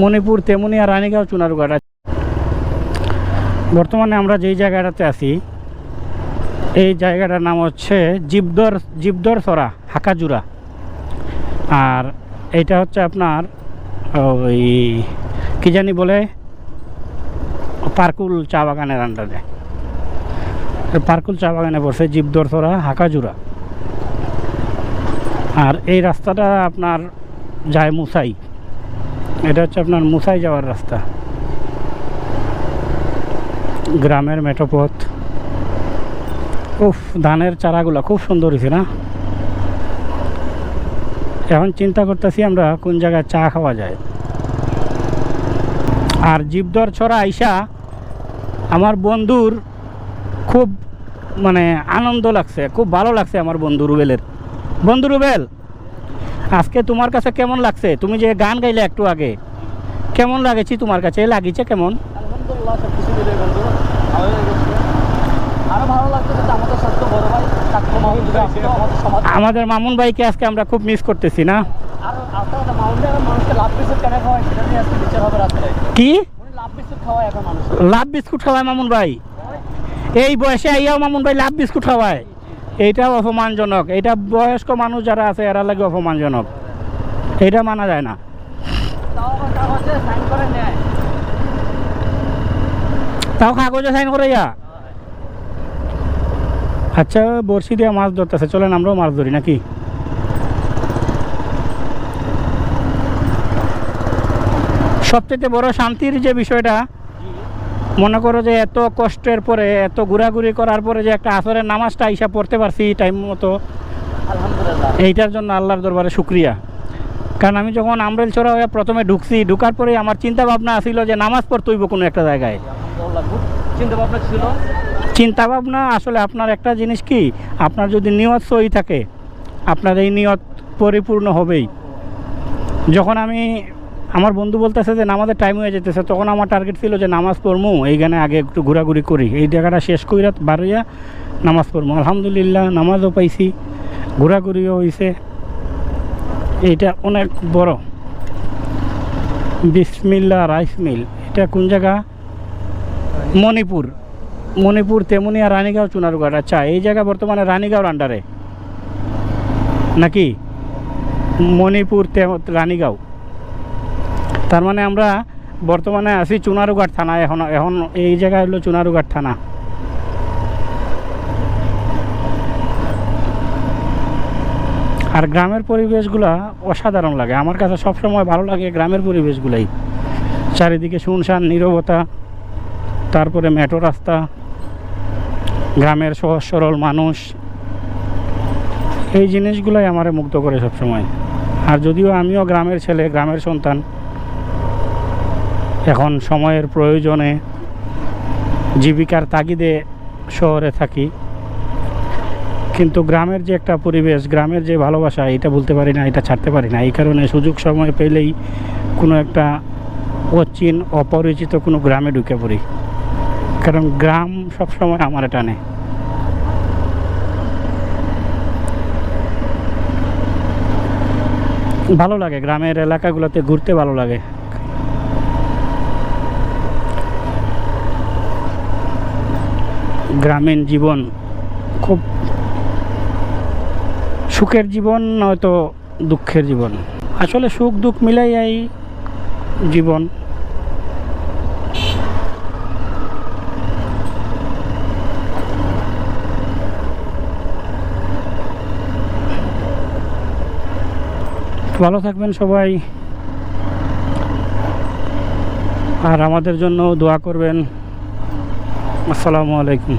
মণিপুর তেমুনিয়া রানীগাঁও চুনারুঘাট আছে। বর্তমানে আমরা যেই জায়গাটাতে আছি, এই জায়গাটার নাম হচ্ছে জীবদর জীবদর সরা হাকাজুরা। আর এইটা হচ্ছে আপনার ওই কি জানি বলে, পার্কুল চা বাগানের আন্ডারে। পার্কুল চা বাগানে পড়ছে জীবদর সরা হাকাজুরা। আর এই রাস্তাটা আপনার যায় মুসাই। এটা হচ্ছে আপনার মুসাই যাওয়ার রাস্তা। গ্রামের মেঠোপথ। উফ, ধানের চারাগুলো খুব সুন্দর হয়েছে না? এখন চিন্তা করতেছি আমরা কোন জায়গায় চা খাওয়া যায়। আর জীবদর ছড়া আইসা আমার বন্ধুর খুব মানে আনন্দ লাগছে, খুব ভালো লাগছে আমার বন্ধু রুবেলের। বন্ধু রুবেল! আজকে তোমার কাছে কেমন লাগছে? তুমি যে গান গাইলে একটু আগে কেমন লাগেছি তোমার কাছে? লাগিছে কেমন? আমাদের মামুন ভাইকে আজকে আমরা খুব মিস করতেছি না? হবে রাত্রে। কি? লাভ বিস্কুট খাওয়ায় লাভ বিস্কুট খাওয়ায় মামুন ভাই? এই বয়সে আইয়াও মামুন ভাই লাভ বিস্কুট খাওয়ায়। এইটাও অপমানজনক। এইটা বয়স্ক মানুষ যারা আছে এরা লাগে অপমানজনক। এটা মানা যায় না। তাও কাগজে সাইন করে নেয়। তাও কাগজে সাইন করে ইয়া? আচ্ছা বড়শি দিয়ে মাছ ধরতেছে। চলেন আমরাও মাছ ধরি নাকি? সবচেয়ে বড় শান্তির যে বিষয়টা মনে করো যে এত কষ্টের পরে এত ঘোরাঘুরি করার পরে যে একটা আসরের নামাজটা আইসা পড়তে পারছি টাইম মতো। এইটার জন্য আল্লাহর দরবারে শুক্রিয়া। কারণ আমি যখন আমরেল ছড়া হয়ে প্রথমে ঢুকছি ঢুকার পরে আমার চিন্তা ভাবনা আসিল যে নামাজ পড়তে হইব কোনো একটা জায়গায়। চিন্তা ভাবনা আসলে আপনার একটা জিনিস কি? আপনার যদি নিয়ত সই থাকে আপনার এই নিয়ত পরিপূর্ণ হবেই। যখন আমি আমার বন্ধু বলতেছে যে নামাজের টাইম হয়ে যেতেছে, তখন আমার টার্গেট ছিল যে নামাজ পড়মু, এইখানে আগে একটু ঘোরাঘুরি করি। এই জায়গাটা শেষ কইরা বারোয়া নামাজ পড়মু। আলহামদুলিল্লাহ, নামাজও পাইছি, ঘোরাঘুরিও হয়েছে এইটা অনেক বড়। বিসমিল্লা রাইস মিল। এটা কোন জায়গা? মণিপুর। মণিপুর তেমনিয়া রানীগাঁও চুনারুঘাট। আচ্ছা এই জায়গা বর্তমানে রানীগাঁওর আন্ডারে নাকি? মণিপুর রানীগাঁও। তার মানে আমরা বর্তমানে আছি চুনারুঘাট থানা, এখন এখন এই জায়গা হলো চুনারুঘাট থানা। আর গ্রামের পরিবেশগুলা অসাধারণ লাগে। আমার কাছে সবসময় ভালো লাগে গ্রামের পরিবেশগুলাই। চারিদিকে শুনশান, নীরবতা, তারপরে মেট্রো রাস্তা, গ্রামের সহজ সরল মানুষ। এই জিনিসগুলোই আমারে মুগ্ধ করে সবসময়। আর যদিও আমিও গ্রামের ছেলে, গ্রামের সন্তান এখন সময়ের প্রয়োজনে জীবিকার তাগিদে শহরে থাকি। কিন্তু গ্রামের যে একটা পরিবেশ, গ্রামের যে ভালোবাসা, এটা বলতে পারি না, এটা ছাড়তে পারি না। এই কারণে সুযোগ সময় পেলেই কোনো একটা অচিন, অপরিচিত কোনো গ্রামে ঢুকে পড়ি। কারণ গ্রাম সবসময় আমার টানে। ভালো লাগে, গ্রামের এলাকাগুলোতে ঘুরতে ভালো লাগে। গ্রামীণ জীবন খুব সুখের জীবন, নয়তো দুঃখের জীবন। আসলে সুখ, দুঃখ মিলাই এই জীবন। ভালো থাকবেন সবাই। আর আমাদের জন্য দোয়া করবেন। আসসালামু আলাইকুম।